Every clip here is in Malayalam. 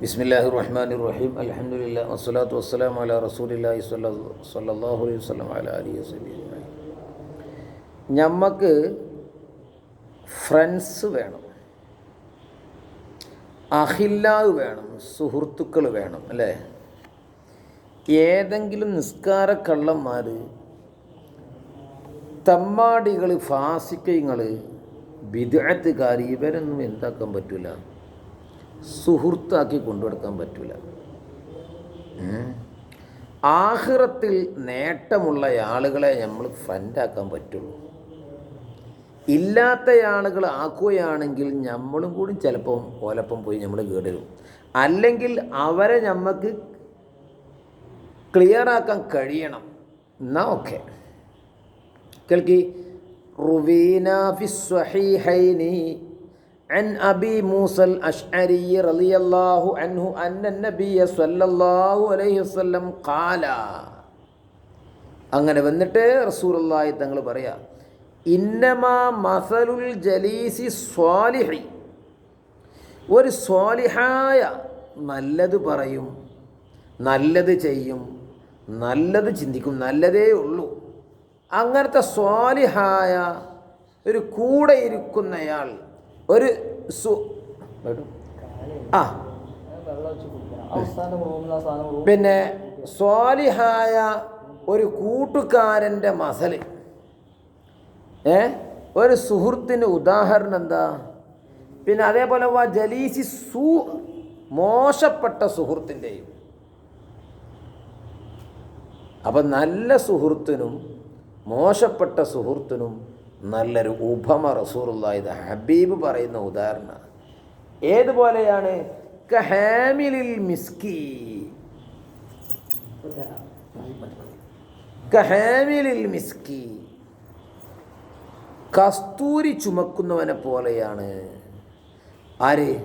ബിസ്മില്ലാഹി റഹ്മാൻ റഹീം അലഹമുല്ല വസ്സലാത്തു വസ്സലാം അല റസൂലില്ലാഹി സല്ലാഹു അലൈഹി വസ്ലം അല ഫ്രണ്ട്സ് വേണം. അഹില്ലാവ് വേണം സുഹൃത്തുക്കൾ വേണം അല്ലേ? ഏതെങ്കിലും നിസ്കാര കള്ളന്മാർ തമ്മാടികൾ ഫാസിക്കങ്ങൾ വിദഗ്ധക്കാർ ഇവരൊന്നും എന്താക്കാൻ പറ്റില്ല സുഹൃത്താക്കി കൊണ്ടുനടക്കാൻ പറ്റില്ല ആഹ്റത്തിൽ നേട്ടമുള്ള ആളുകളെ നമ്മൾ ഫ്രണ്ടാക്കാൻ പറ്റുള്ളൂ. ഇല്ലാത്ത ആളുകൾ ആക്കുകയാണെങ്കിൽ നമ്മളും കൂടി ചിലപ്പം ഓലപ്പം പോയി നമ്മൾ കേടരും അല്ലെങ്കിൽ അവരെ നമുക്ക് ക്ലിയറാക്കാൻ കഴിയണം. എന്നാ ഓക്കെ. കേൾക്കി. റുവീന ഫി സ്വഹീഹൈനി عن أبي موسى الأشعري رضي الله عنه أن النبي صلى الله عليه وسلم قال അങ്ങനെ വന്നിട്ട് റസൂലുള്ളാഹി തങ്ങൾ പറയാ ഇന്നമാ മസലുൽ ജലീസി സ്വാലിഹി ഒരു സ്വാലിഹായ നല്ലത് പറയും നല്ലത് ചെയ്യും നല്ലത് ചിന്തിക്കും നല്ലതേ ഉള്ളൂ അങ്ങനത്തെ സ്വാലിഹായ ഒരു കൂടെ ഇരിക്കുന്നയാൾ ഒരു സു ആ. പിന്നെ സ്വാലിഹായ ഒരു കൂട്ടുകാരന്റെ മസൽ ഏ? ഒരു സുഹൃത്തിന് ഉദാഹരണം എന്താ? പിന്നെ അതേപോലെ വാ ജലീസി സു മോശപ്പെട്ട സുഹൃത്തിന്റെയും. അപ്പം നല്ല സുഹൃത്തിനും മോശപ്പെട്ട സുഹൃത്തിനും നല്ലൊരു ഉപമ റസൂറുള്ള ഇത് ഹബീബ് പറയുന്ന ഉദാഹരണം. ഏതുപോലെയാണ്? കഹാമിലിൽ മിസ്കി. കഹാമിലിൽ മിസ്കി. കസ്തൂരി ചുമക്കുന്നവനെ പോലെയാണ്. ആര്?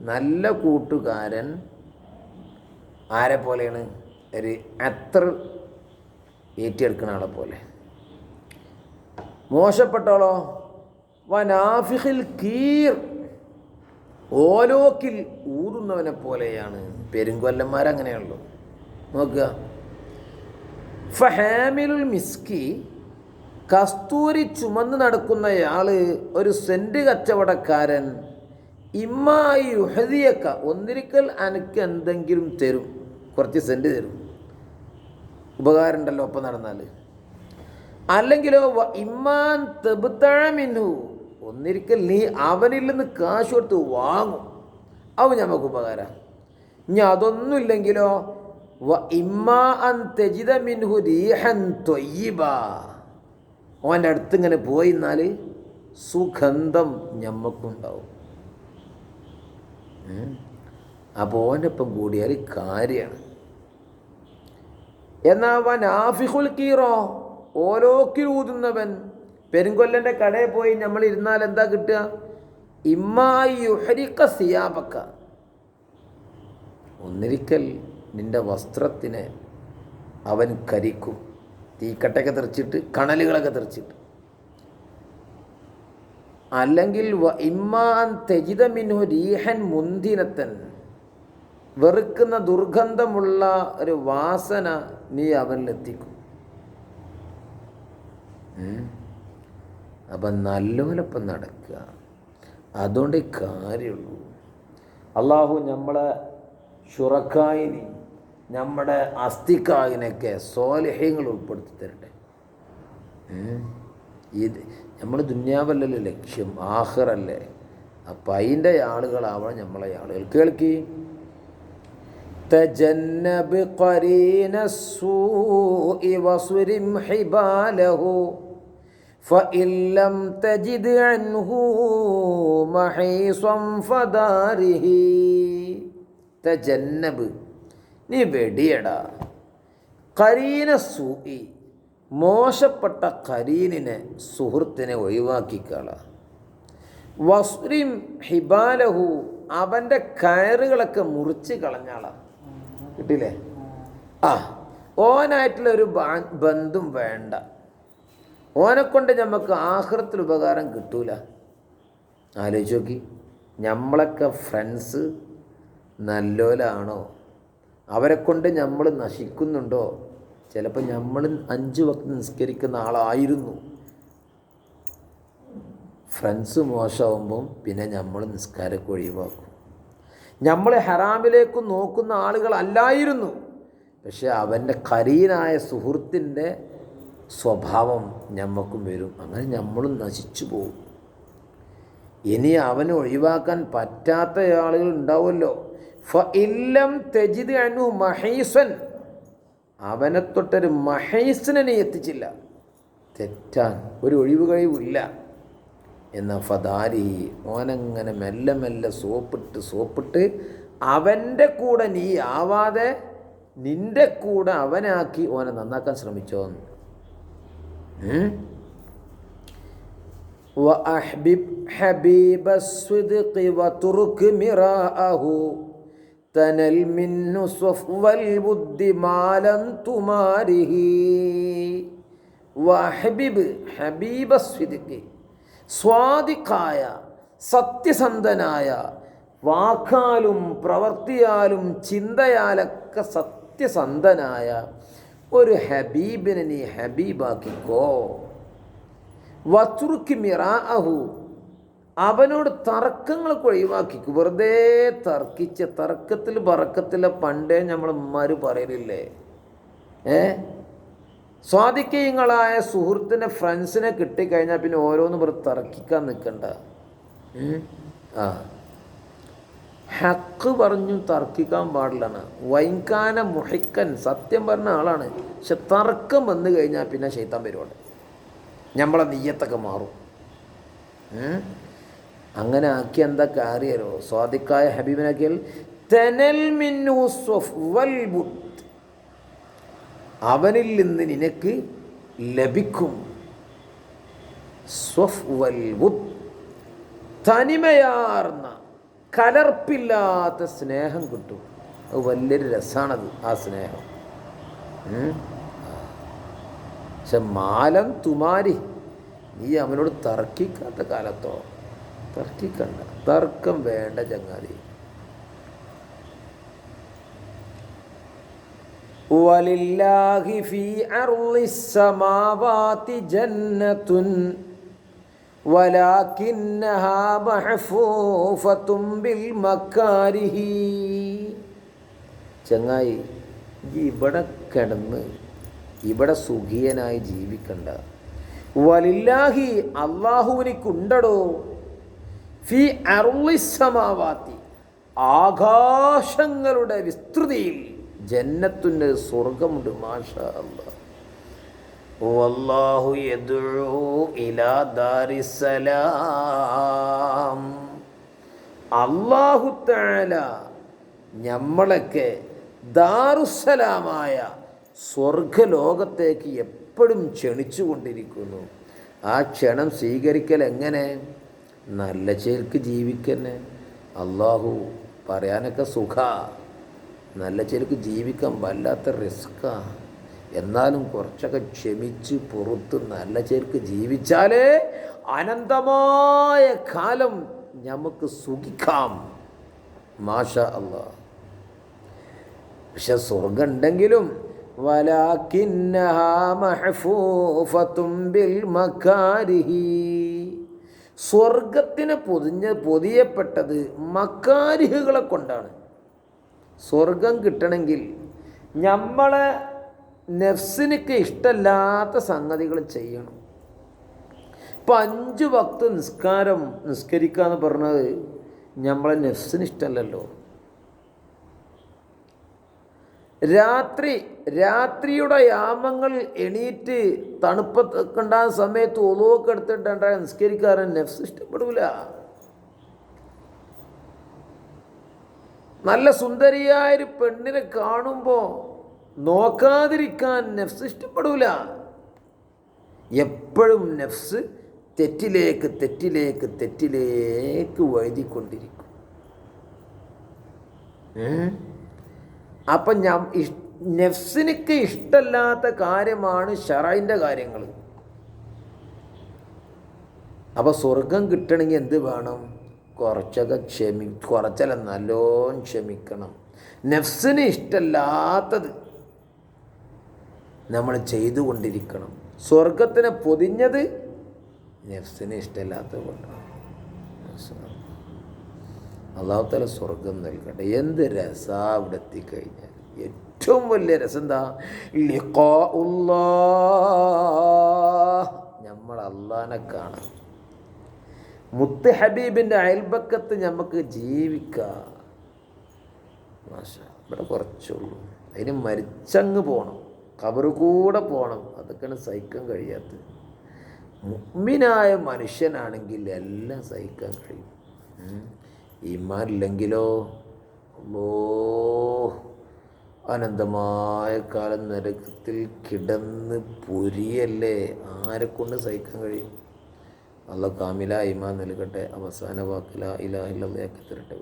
നല്ല കൂട്ടുകാരൻ. ആരെ പോലെയാണ്? ഒരു അത്ര ഏറ്റിയെടുക്കുന്ന ആളെ പോലെ. മോശപ്പെട്ടോളോ? വനാഫിഹിൽ കീർ. ഓലോക്കിൽ ഊതുന്നവനെ പോലെയാണ്. പെരുങ്കൊല്ലന്മാരങ്ങനെയുള്ളൂ നോക്കുക. ഫഹാമിലുൽ മിസ്കി കസ്തൂരി ചുമന്ന് നടക്കുന്നയാൾ ഒരു സെന്റ് കച്ചവടക്കാരൻ. ഇമ്മായി യുഹദിയക്ക ഒന്നിരിക്കൽ അനക്ക് എന്തെങ്കിലും തരും. കുറച്ച് സെന്റ് തരും. ഉപകാരമുണ്ടല്ലോ ഒപ്പം നടന്നാൽ അല്ലെങ്കിലോ ഇമ്മാൻ തെബുത്തഴമിന്നു ഒന്നിരിക്കൽ നീ അവനിൽ നിന്ന് കാശ് കൊടുത്ത് വാങ്ങും. അവ നമുക്ക് ഉപകാരം ഇനി അതൊന്നുമില്ലെങ്കിലോ വ ഇമ്മാ അൻ തെജിത മിൻഹു റീഹൻ തൊയ്യബ. ഓന്റെ അടുത്ത് ഇങ്ങനെ പോയി എന്നാൽ സുഗന്ധം ഞമ്മക്കുണ്ടാവും. അപ്പോൾ ഓന്റെ ഒപ്പം കൂടിയാൽ കാര്യമാണ് എന്നാ വൻ ആഫിഹുൽ കീറോ? ഓരോക്കിൽ ഊതുന്നവൻ പെരുങ്കൊല്ലന്റെ കടയിൽ പോയി നമ്മൾ ഇരുന്നാൽ എന്താ കിട്ടുക? ഇമ്മായി സിയാബക്ക. ഒന്നിരിക്കൽ നിന്റെ വസ്ത്രത്തിനെ അവൻ കരിക്കും. തീക്കട്ടയൊക്കെ തെറിച്ചിട്ട് കണലുകളൊക്കെ തെറിച്ചിട്ട്. അല്ലെങ്കിൽ ഇമ്മാൻ തെജിത മിൻഹു രീഹൻ മുന്തിനത്തൻ. വെറുക്കുന്ന ദുർഗന്ധമുള്ള ഒരു വാസന നീ അവനിലെത്തിക്കും. അപ്പം നല്ലോലപ്പം നടക്കുക അതുകൊണ്ട് കാര്യമുള്ളൂ അള്ളാഹു നമ്മളെ ഷുറക്കായിനി നമ്മുടെ അസ്ഥിക്കായിനൊക്കെ സ്വാലിഹ്യങ്ങൾ ഉൾപ്പെടുത്തി തരട്ടെ ഇത് നമ്മൾ ദുന്യാവല്ലല്ലോ ലക്ഷ്യം ആഹറല്ലേ അപ്പം അതിൻ്റെ ആളുകളാവണം നമ്മളെ ആളുകൾ കേൾക്കി تجنب قرين السوء وصرم حباله فإن لم تجد عنه محيصا فداره تجنب നീ വെടിയടാ കരീന സൂയി മോശപ്പെട്ട കരീനിനെ സുഹൃത്തിനെ ഒഴിവാക്കിക്കള വസ്രിം ഹിബാലഹു അവൻ്റെ കയറുകളൊക്കെ മുറിച്ച് കളഞ്ഞാളാ കിട്ടില്ലേ ആ ഓനായിട്ടുള്ളൊരു ബന്ധും വേണ്ട ഓനെ കൊണ്ട് നമുക്ക് ആഹൃത്തിൽ ഉപകാരം കിട്ടൂല. ആലോചിച്ച് നോക്കി. നമ്മളൊക്കെ ഫ്രണ്ട്സ് നല്ലോലാണോ? അവരെ കൊണ്ട് നമ്മൾ നശിക്കുന്നുണ്ടോ? ചിലപ്പോൾ നമ്മൾ അഞ്ച് വക്ത് നിസ്കരിക്കുന്ന ആളായിരുന്നു. ഫ്രണ്ട്സ് മോശമാകുമ്പം പിന്നെ നമ്മൾ നിസ്കാരമൊക്കെ ഒഴിവാക്കും. നമ്മൾ ഹറാമിലേക്ക് നോക്കുന്ന ആളുകളല്ലായിരുന്നു. പക്ഷെ അവന്റെ കരീനായ സുഹൃത്തിന്റെ സ്വഭാവം ഞമ്മക്കും വരും. അങ്ങനെ നമ്മളും നശിച്ചു പോകും ഇനി അവനെ ഒഴിവാക്കാൻ പറ്റാത്ത ആളുകൾ ഉണ്ടാവുമല്ലോ. ഫ ഇല്ലം തെജിദ് അനു മഹീസൻ. അവനെ തൊട്ടൊരു മഹീസനെ എത്തിച്ചില്ല. തെറ്റാൻ ഒരു ഒഴിവ് കഴിവില്ല എന്ന ഫദാരി ഓനങ്ങനെ മെല്ലെ മെല്ലെ സോപ്പിട്ട് സോപ്പിട്ട് അവന്റെ കൂടെ നീ ആവാതെ നിന്റെ കൂടെ അവനാക്കി ഓനെ നന്നാക്കാൻ ശ്രമിച്ചോന്ന്? وأحبب حبيب الصدق وترك مراءه تنل منه صفو الود ما لم تماره وأحبب حبيب الصدق സ്വാദിക്കായ സത്യസന്ധനായ വാക്കാലും പ്രവൃത്തിയാലും ചിന്തയാലൊക്കെ സത്യസന്ധനായ ഒരു ഹബീബിനെ നീ ഹബീബാക്കിക്കോ. വത്തുറുക്കി മിറാഹു അവനോട് തർക്കങ്ങളൊക്കെ ഒഴിവാക്കിക്കും. വെറുതെ തർക്കിച്ച തർക്കത്തിൽ പറക്കത്തിലെ പണ്ടേ നമ്മൾ ഉമ്മാര് പറയലില്ലേ? ഏ? സ്വാധിക്യങ്ങളായ സുഹൃത്തിനെ ഫ്രണ്ട്സിനെ കിട്ടിക്കഴിഞ്ഞാൽ പിന്നെ ഓരോന്ന് വെറുതെ തർക്കിക്കാൻ നിൽക്കണ്ട ആ. ഹക്ക് പറഞ്ഞു തർക്കിക്കാൻ പാടില്ലാണ് വൈകാന മുഹിക്കൻ സത്യം പറഞ്ഞ ആളാണ്. പക്ഷെ തർക്കം വന്നു കഴിഞ്ഞാൽ പിന്നെ ശൈത്താൻ വരുവാണ്. നമ്മളെ നെയ്യത്തൊക്കെ മാറും. അങ്ങനെ ആക്കി എന്താ കാര്യമല്ലോ സ്വാദിക്കായ ഹബീബിനാക്കിയാൽ തനൽ അവനിൽ നിന്ന് നിനക്ക് ലഭിക്കും. സ്വഫ് ബുദ്ധ് തനിമയാർന്ന കലർപ്പില്ലാത്ത സ്നേഹം കിട്ടും. അത് വലിയൊരു രസമാണത് ആ സ്നേഹം? പക്ഷെ മാലം തുമാരി നീ അവനോട് തർക്കിക്കാത്ത കാലത്തോ തർക്കിക്കണ്ട. തർക്കം വേണ്ട ചങ്ങാതി. വലില്ലാഹി ഫീ അർളിസ് സമാവാതി ജന്നത്തുൻ വലാകിന്നഹാ محفوفة മക്കാരിഹി ചങ്ങായി ഇവിടെ കിടന്ന് ഇവിടെ സുഖിയനായി ജീവിക്കണ്ട. വലില്ലാഹി അള്ളാഹുവിനിക്കുണ്ടടോ. ഫി അറുളിസമാവാത്തി ആകാശങ്ങളുടെ വിസ്തൃതിയിൽ ജന്നത്തിന്റെ സ്വർഗമുണ്ട് മാഷ അല്ലാ വല്ലാഹു യദ്ഉ ഇലാ ദാരിസ്സലാം. അല്ലാഹു തആല നമ്മളൊക്കെ ദാറുസലാമായ സ്വർഗലോകത്തേക്ക് എപ്പോഴും ക്ഷണിച്ചു കൊണ്ടിരിക്കുന്നു ആ ക്ഷണം സ്വീകരിക്കൽ എങ്ങനെ? നല്ല ചേർക്ക് ജീവിക്കന്നെ. അള്ളാഹു പറയാനൊക്കെ സുഖ. നല്ല ചേർക്ക് ജീവിക്കാൻ വല്ലാത്ത റിസ്ക്കാ. എന്നാലും കുറച്ചൊക്കെ ക്ഷമിച്ച് പുറത്ത് നല്ല ചേർക്ക് ജീവിച്ചാലേ അനന്തമായ കാലം നമുക്ക് സുഖിക്കാം. മാഷ അല്ല പക്ഷെ സ്വർഗം ഉണ്ടെങ്കിലും സ്വർഗത്തിന് പൊതിഞ്ഞ പൊതിയപ്പെട്ടത് മക്കാരിഹുകളെ കൊണ്ടാണ്. സ്വർഗം കിട്ടണമെങ്കിൽ നമ്മളെ നെഫ്സിനൊക്കെ ഇഷ്ടമല്ലാത്ത സംഗതികൾ ചെയ്യണം. ഇപ്പം അഞ്ച് ഭക്ത നിസ്കാരം നിസ്കരിക്കുക എന്ന് പറഞ്ഞത് നമ്മളെ നെഫ്സിന് ഇഷ്ടമല്ലല്ലോ. രാത്രി രാത്രിയുടെ യാമങ്ങൾ എണീറ്റ് തണുപ്പൊക്കെ സമയത്ത് ഒതുവൊക്കെ എടുത്തിട്ടുണ്ട നിസ്കരിക്കാരൻ നെഫ്സ് ഇഷ്ടപ്പെടില്ല നല്ല സുന്ദരിയായൊരു പെണ്ണിനെ കാണുമ്പോൾ നോക്കാതിരിക്കാൻ നെഫ്സ് ഇഷ്ടപ്പെടൂല. എപ്പോഴും നെഫ്സ് തെറ്റിലേക്ക് തെറ്റിലേക്ക് തെറ്റിലേക്ക് വഴുതിക്കൊണ്ടിരിക്കും. അപ്പം ഞാൻ നെഫ്സിനിക്ക് ഇഷ്ടമല്ലാത്ത കാര്യമാണ് ഷറൈന്റെ കാര്യങ്ങൾ അപ്പോൾ സ്വർഗം കിട്ടണമെങ്കിൽ എന്ത് വേണം? കുറച്ചൊക്കെ ക്ഷമി കുറച്ചല്ല നല്ലോണം ക്ഷമിക്കണം. നെഫ്സിന് ഇഷ്ടമല്ലാത്തത് നമ്മൾ ചെയ്തുകൊണ്ടിരിക്കണം. സ്വർഗത്തിനെ പൊതിഞ്ഞത് നെഫ്സിന് ഇഷ്ടമില്ലാത്തത് കൊണ്ടാണ് അള്ളാഹുത്തല സ്വർഗം നൽകട്ടെ. എന്ത് രസാ അവിടെ എത്തിക്കഴിഞ്ഞാൽ. ഏറ്റവും വലിയ രസം എന്താ? നമ്മൾ അള്ളാനെ കാണാം. മുത്ത് ഹബീബിന്റെ അയൽപക്കത്ത് നമുക്ക് ജീവിക്കാം. ഇവിടെ കുറച്ചുള്ളൂ. അതിന് മരിച്ചങ്ങ് പോകണം കബറ് കൂടെ പോകണം അതൊക്കെയാണ് സഹിക്കാൻ കഴിയാത്തത്. മുമ്മിനായ മനുഷ്യനാണെങ്കിൽ എല്ലാം സഹിക്കാൻ കഴിയും. ഈമാനില്ലെങ്കിലോ അല്ലോ അനന്തമായ കാലം നരകത്തിൽ കിടന്ന് പൊരിയല്ലേ? ആരെക്കൊണ്ട് കൊണ്ട് സഹിക്കാൻ കഴിയും? അള്ള കാമില ഇമാൻ നൽകട്ടെ. അവസാന വാക്കില ഇലാഹില്ലാക്കി തരട്ടെ